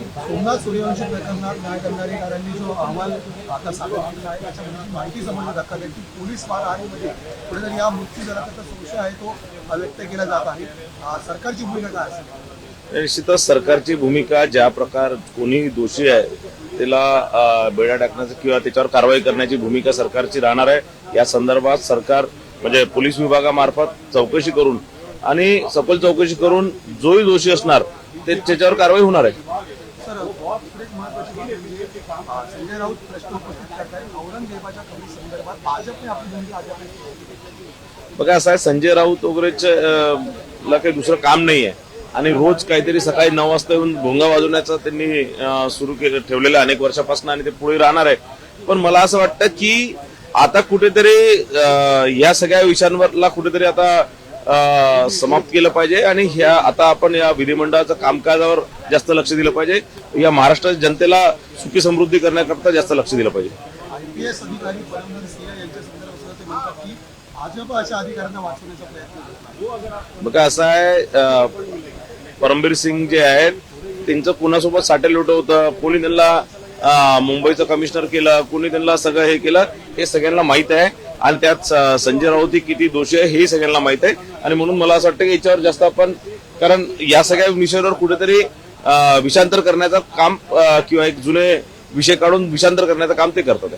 सोमनाथ सूर्यवंशी प्रकरणात न्याय दंडाधिकाऱ्यांनी जो अहवाल आता सादर केलेला आहे त्याच्यामध्ये माहिती समजणं धक्कादायक की पोलीस फार मारहाणीमध्ये कुठेतरी या मृत्यू दराचा संशय आहे तो व्यक्त केला जात आहे. सरकारची भूमिका काय असेल? निश्चितच सरकारची भूमिका ज्या प्रकार कोणी दोषी आहे त्याला बेडा टाकण्याची किंवा त्याच्यावर कारवाई करण्याची भूमिका सरकारची राहणार आहे. या संदर्भात सरकार म्हणजे पोलीस विभागामार्फत चौकशी करून आणि सखोल चौकशी करून जोही दोषी असणार ते त्याच्यावर कारवाई होणार आहे. दुसरी महत्वाची बाब म्हणजे अं, संजय राऊत प्रश्न उपस्थित करतायत. औरंगजेबाच्या कमी संदर्भात भाजपने आपली भूमिका आज आपण बघा असं आहे संजय राऊत वगैरेच ला काही दुसरं काम नाही आहे आणि रोज काहीतरी सकाळी नऊ वाजता येऊन भोंगा वाजवण्याचा त्यांनी सुरू केलं ठेवलेलं आहे. अनेक वर्षापासून आणि ते पुढे राहणार आहे. पण मला असं वाटतं की आता कुठेतरी या सगळ्या विषयांवरला कुठेतरी आता समाप्त केलं पाहिजे आणि ह्या आता आपण या विधिमंडळाचं कामकाजावर जास्त लक्ष दिलं पाहिजे. या महाराष्ट्राच्या जनतेला सुखी समृद्धी करण्याकरता जास्त लक्ष दिलं पाहिजे. आय पी एस अधिकारी परमवीर सिंह यांच्या संदर्भात सुद्धा ते म्हणतात की भाजप अशा अधिकाऱ्यांना वाचवण्याचा प्रयत्न करत नाही. बघा असं आहे परमबीर सिंग जे आहेत त्यांचं कुणासोबत साटेलोट होतं. कोणी त्यांना मुंबईचं कमिशनर केलं कोणी त्यांना सगळं हे केलं हे सगळ्यांना माहीत आहे. आणि त्यात संजय राऊत किती दोषी आहे हे सगळ्यांना माहीत आहे. आणि म्हणून मला असं वाटतं की याच्यावर जास्त आपण कारण या सगळ्या विषयावर कुठेतरी विषांतर करण्याचं काम किंवा एक जुने विषय काढून विषांतर करण्याचं काम ते करतात.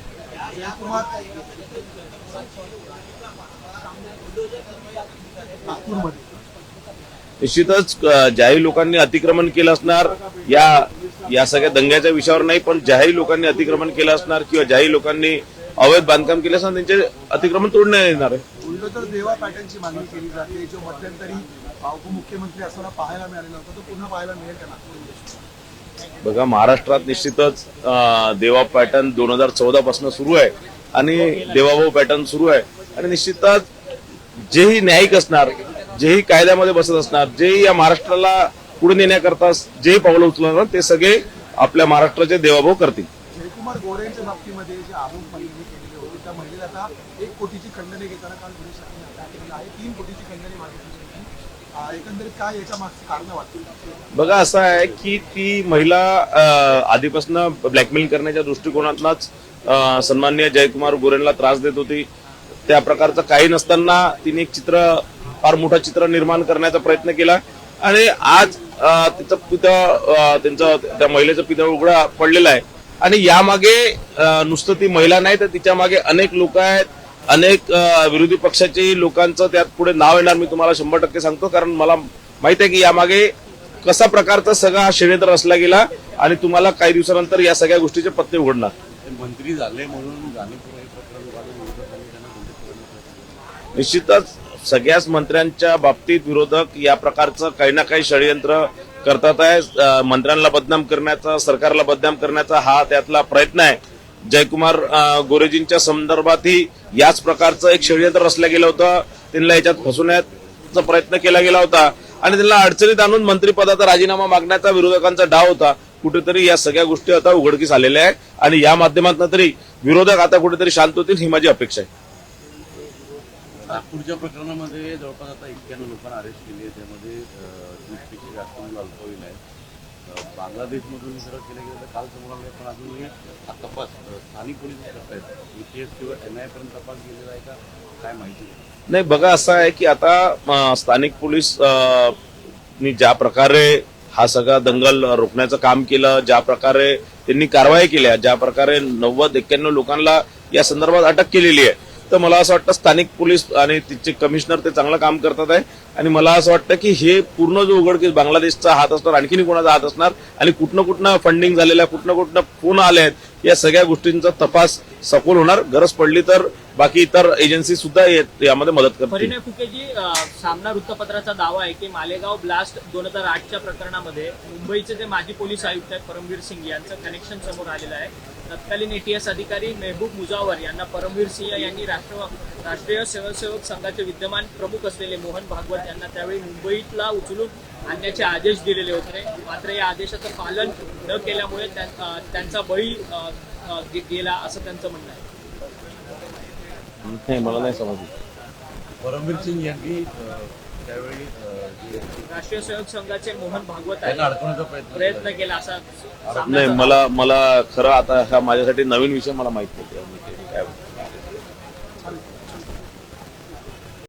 निश्चितच ज्याही लोकांनी अतिक्रमण केलं असणार या या सगळ्या दंग्याच्या विषयावर नाही पण ज्याही लोकांनी अतिक्रमण केलं असणार किंवा ज्याही लोकांनी अवैध बांधकाम केलं असणार त्यांचे अतिक्रमण तोडण्यात येणार आहे. उलट तर देवा पॅटर्नची मागणी केली जाते जो मध्यंतरी उपमुख्यमंत्री असताना पाहायला मिळालेला होता तो पुन्हा पाहायला मिळेल का बघा महाराष्ट्रात निश्चितच देवा पॅटर्न दोन हजार चौदा पासून सुरू आहे आणि देवाभाऊ पॅटर्न सुरू आहे. आणि निश्चितच जेही न्यायिक असणार जेही कायद्यामध्ये बसत असणार जेही या महाराष्ट्राला पुढे नेण्याकरता जे पावलं उचलणार ते सगळे आपल्या महाराष्ट्राचे देवाभाऊ करतील. जयकुमार गोरेंच्या बाबतीमध्ये जे आरोप महिलेने केलेले होते त्या महिलेला आता एक कोटीची खंडणी घेताना काल पोलीस शाखेने अटक आहे. तीन कोटीची खंडणी मागितली होती एकंदरीत काय याच्या मागचं कारण वाटतं बघा असं आहे की ती महिला आधीपासून ब्लॅकमेल करण्याच्या दृष्टिकोनातूनच सन्मान्य जयकुमार गोरेंना त्रास देत होती. त्या प्रकारचं काही नसताना तिने एक चित्र फार मोठं चित्र निर्माण करण्याचा प्रयत्न केला. आणि आज तिचं पितं त्यांचं त्या महिलेचं पितं उघडा पडलेलं आहे. आणि यामागे नुसतं ती महिला नाही तर तिच्यामागे अनेक लोक आहेत. अनेक विरोधी पक्षाचे लोकांचं त्यात पुढे नाव येणार मी तुम्हाला शंभर टक्के सांगतो. कारण मला माहीत आहे की यामागे कसा प्रकारचा सगळा षडयंत्र रचला गेला आणि तुम्हाला काही दिवसानंतर या सगळ्या गोष्टीचे पत्ते उघडणार. मंत्री झाले म्हणून निश्चितच सगळ्याच मंत्र्यांच्या बाबतीत विरोधक या प्रकारचं काही ना काही षडयंत्र करतात आहे. मंत्र्यांना बदनाम करण्याचा सरकारला बदनाम करण्याचा हा त्यातला प्रयत्न आहे. जयकुमार गोरेजींच्या संदर्भातही याच प्रकारचं एक षडयंत्र रचलं गेलं होतं. त्यांना याच्यात फसवण्याचा प्रयत्न केला गेला होता. आणि त्यांना अडचणीत आणून मंत्रिपदाचा राजीनामा मागण्याचा विरोधकांचा डाव होता. कुठेतरी या सगळ्या गोष्टी आता उघडकीस आलेल्या आहे आणि या माध्यमातून तरी विरोधक आता कुठेतरी शांत होतील ही माझी अपेक्षा आहे. नागपूरच्या प्रकरणामध्ये जवळपास आता एक्क्याण्णव लोकांना अरेस्ट केली आहे. त्यामध्ये तीसपेक्षा जास्त मुलं अल्पवयीन आहेत. बांगलादेशमधून जर केलं गेलं तर काल समोर आले पण अजूनही हा तपास स्थानिक पोलीस करतायत. एस किंवा एन आय पर्यंत तपास गेलेला आहे का? काय माहिती नाही. नाही बघा असं आहे की आता स्थानिक पोलीस ज्या प्रकारे हा सगळा दंगल रोखण्याचं काम केलं ज्या प्रकारे त्यांनी कारवाई केल्या ज्या प्रकारे नव्वद एक्क्याण्णव लोकांना या संदर्भात अटक केलेली आहे तर मला असं वाटतं स्थानिक पोलीस आणि तिचे कमिशनर ते चांगलं काम करतात आहे. आणि मला असं वाटतं की हे पूर्ण जो उघडकीस बांगलादेशचा हात असणार आणखीन कोणाचा हात असणार आणि कुठनं कुठनं फंडिंग झालेलं आहे कुठनं कुठनं फोन आले आहेत या सगळ्या गोष्टींचा तपास सखोल होणार. गरज पडली तर बाकी इतर एजन्सी सुद्धा यामध्ये मदत करते परिणय फुकेजी सामना वृत्तपत्राचा दावा आहे की मालेगाव ब्लास्ट दोन हजार आठच्या प्रकरणामध्ये मुंबईचे जे माजी पोलीस आयुक्त आहेत परमवीर सिंग यांचं कनेक्शन समोर आलेलं आहे. तत्कालीन एटीएस अधिकारी मेहबूब मुजावर यांना परमवीर सिंह यांनी राष्ट्र राष्ट्रीय स्वयंसेवक संघाचे विद्यमान प्रमुख असलेले मोहन भागवत यांना त्यावेळी मुंबईतला उचलून आणण्याचे आदेश दिलेले होते. मात्र या आदेशाचं पालन न केल्यामुळे त्यांचा बळी गेला असं त्यांचं म्हणणं आहे. नाही मला नाही समजलं. परमवीर सिंग यांनी अं, त्यावेळी अं, जे राष्ट्रीय स्वयंसेवक संघाचे मोहन भागवत त्यांना आहे अडकवण्याचा प्रयत्न प्रयत्न केला असा नाही मला मला खरं आता हा माझ्यासाठी नवीन विषय मला माहीत नाही. त्यामुळे ते काय-